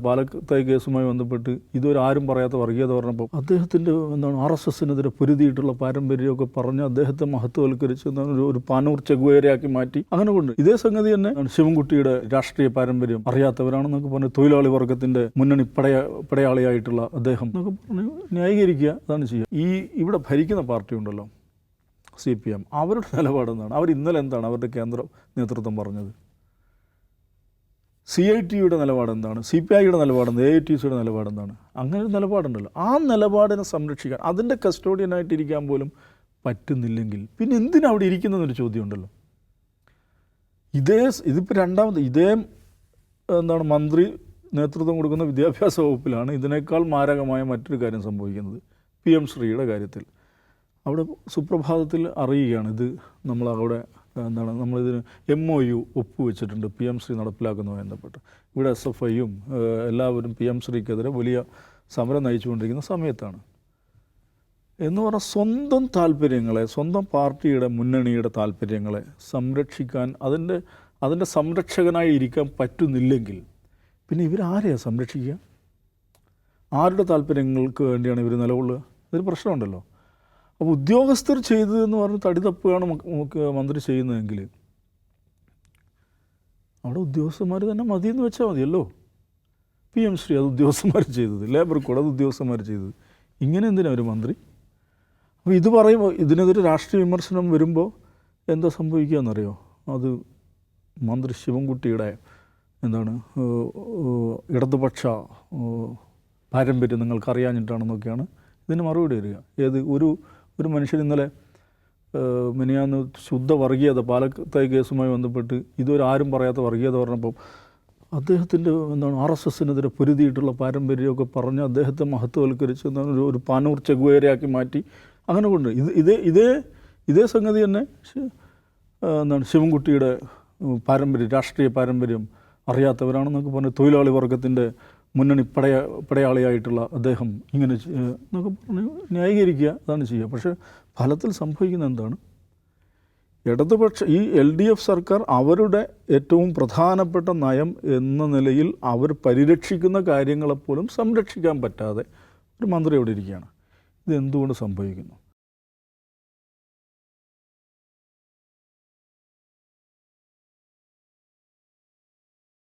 പാലക്കത്തെ കേസുമായി ബന്ധപ്പെട്ട് ഇതുവരെ ആരും പറയാത്ത വർഗീയത പറഞ്ഞപ്പോൾ അദ്ദേഹത്തിന്റെ എന്താണ് ആർ എസ് എസിനെതിരെ പൊരുതിയിട്ടുള്ള പാരമ്പര്യമൊക്കെ പറഞ്ഞ് അദ്ദേഹത്തെ മഹത്വവൽക്കരിച്ച് എന്താണ് ഒരു- പാനൂർ ചെഗുവേരയാക്കി മാറ്റി. അങ്ങനെ കൊണ്ട് ഇതേ സംഗതി തന്നെ ശിവൻകുട്ടിയുടെ രാഷ്ട്രീയ പാരമ്പര്യം. അറിയാത്തവരാണെന്നൊക്കെ പറഞ്ഞ് തൊഴിലാളി വർഗത്തിന്റെ മുന്നണി പടയ പടയാളിയായിട്ടുള്ള അദ്ദേഹം എന്നൊക്കെ പറഞ്ഞ് ന്യായീകരിക്കുക അതാണ് ചെയ്യുക. ഈ ഇവിടെ ഭരിക്കുന്ന പാർട്ടി ഉണ്ടല്ലോ സി പി എം. അവരുടെ നിലപാടെന്താണ്? അവർ ഇന്നലെ എന്താണ് അവരുടെ കേന്ദ്ര നേതൃത്വം പറഞ്ഞത്? സി ഐ ടിയുടെ നിലപാട് എന്താണ് സി പി ഐയുടെ നിലപാടെന്ത്? എ ഐ ടി സിയുടെ നിലപാടെന്താണ്? അങ്ങനെ ഒരു നിലപാടുണ്ടല്ലോ. ആ നിലപാടിനെ സംരക്ഷിക്കാൻ അതിന്റെ കസ്റ്റോഡിയനായിട്ടിരിക്കാൻ പോലും പറ്റുന്നില്ലെങ്കിൽ പിന്നെ എന്തിനാ അവിടെ ഇരിക്കുന്നതെന്നൊരു ചോദ്യമുണ്ടല്ലോ. ഇതേ ഇതിപ്പോൾ രണ്ടാമത് ഇതേ എന്താണ് മന്ത്രി നേതൃത്വം കൊടുക്കുന്ന വിദ്യാഭ്യാസ വകുപ്പിലാണ് ഇതിനേക്കാൾ മാരകമായ മറ്റൊരു കാര്യം സംഭവിക്കുന്നത്. പി എം ശ്രീയുടെ കാര്യത്തിൽ. അവിടെ സുപ്രഭാതത്തിൽ അറിയുകയാണ് ഇത് നമ്മൾ അവിടെ എന്താണ് നമ്മളിതിന് എം ഒ യു ഒപ്പുവെച്ചിട്ടുണ്ട് പി എം ശ്രീ നടപ്പിലാക്കുന്നതുമായി ബന്ധപ്പെട്ട്. ഇവിടെ എസ് എഫ് ഐയും എല്ലാവരും പി എം ശ്രീക്കെതിരെ വലിയ സമരം നയിച്ചുകൊണ്ടിരിക്കുന്ന സമയത്താണ്. എന്ന് പറഞ്ഞാൽ സ്വന്തം താല്പര്യങ്ങളെ സ്വന്തം പാർട്ടിയുടെ മുന്നണിയുടെ താല്പര്യങ്ങളെ സംരക്ഷിക്കാൻ അതിന്റെ അതിന്റെ സംരക്ഷകനായി ഇരിക്കാൻ പറ്റുന്നില്ലെങ്കിൽ പിന്നെ ഇവരാരെയാണ് സംരക്ഷിക്കുക? ആരുടെ താല്പര്യങ്ങൾക്ക് വേണ്ടിയാണ് ഇവർ നിലകൊള്ളുക? ഇതൊരു പ്രശ്നമുണ്ടല്ലോ. അപ്പോൾ ഉദ്യോഗസ്ഥർ ചെയ്തതെന്ന് പറഞ്ഞ് തടി തപ്പുകയാണ് മന്ത്രി ചെയ്യുന്നതെങ്കിൽ അവിടെ ഉദ്യോഗസ്ഥന്മാർ തന്നെ മതിയെന്ന് വെച്ചാൽ മതിയല്ലോ. പി എം ശ്രീ അത് ഉദ്യോഗസ്ഥന്മാർ ചെയ്തത് ലേബർ കോഡ് അത് ഉദ്യോഗസ്ഥന്മാർ ചെയ്തത്. ഇങ്ങനെ എന്തിനാ ഒരു മന്ത്രി? അപ്പോൾ ഇത് പറയുമ്പോൾ ഇതിനെതിരെ രാഷ്ട്രീയ വിമർശനം വരുമ്പോൾ എന്താ സംഭവിക്കുക എന്നറിയോ അത് മന്ത്രി ശിവൻകുട്ടിയുടെ എന്താണ് ഇടതുപക്ഷ പാരമ്പര്യം പാരമ്പര്യം നിങ്ങൾക്കറിയാഞ്ഞിട്ടാണെന്നൊക്കെയാണ് ഇതിന് മറുപടി വരിക. ഏത് ഒരു ഒരു മനുഷ്യൻ ഇന്നലെ മിനിയാന്ന് ശുദ്ധ വർഗീയത പാലക്കത്തെ കേസുമായി ബന്ധപ്പെട്ട് ഇതുവരെ ആരും പറയാത്ത വർഗീയത പറഞ്ഞപ്പോൾ അദ്ദേഹത്തിന്റെ എന്താണ് ആർ എസ് എസിനെതിരെ പൊരുതിയിട്ടുള്ള പാരമ്പര്യമൊക്കെ പറഞ്ഞ് അദ്ദേഹത്തെ മഹത്വവൽക്കരിച്ച് എന്താണ് ഒരു- ഒരു പാനൂർ ചെഗുവേരയാക്കി മാറ്റി. അങ്ങനെ കൊണ്ട് ഇത് ഇതേ ഇതേ ഇതേ സംഗതി തന്നെ എന്താണ് ശിവൻകുട്ടിയുടെ പാരമ്പര്യം രാഷ്ട്രീയ പാരമ്പര്യം അറിയാത്തവരാണെന്നൊക്കെ പറഞ്ഞ് തൊഴിലാളി വർഗത്തിന്റെ മുന്നണി പടയ പടയാളിയായിട്ടുള്ള അദ്ദേഹം ഇങ്ങനെ എന്നൊക്കെ പറഞ്ഞ് ന്യായീകരിക്കുക അതാണ് ചെയ്യുക. പക്ഷേ ഫലത്തിൽ സംഭവിക്കുന്ന എന്താണ്? ഇടതുപക്ഷ ഈ എൽ ഡി എഫ് സർക്കാർ അവരുടെ ഏറ്റവും പ്രധാനപ്പെട്ട നയം എന്ന നിലയിൽ അവർ പരിരക്ഷിക്കുന്ന കാര്യങ്ങളെപ്പോലും സംരക്ഷിക്കാൻ പറ്റാതെ ഒരു മന്ത്രി അവിടെ ഇരിക്കുകയാണ്. ഇത് എന്തുകൊണ്ട് സംഭവിക്കുന്നു?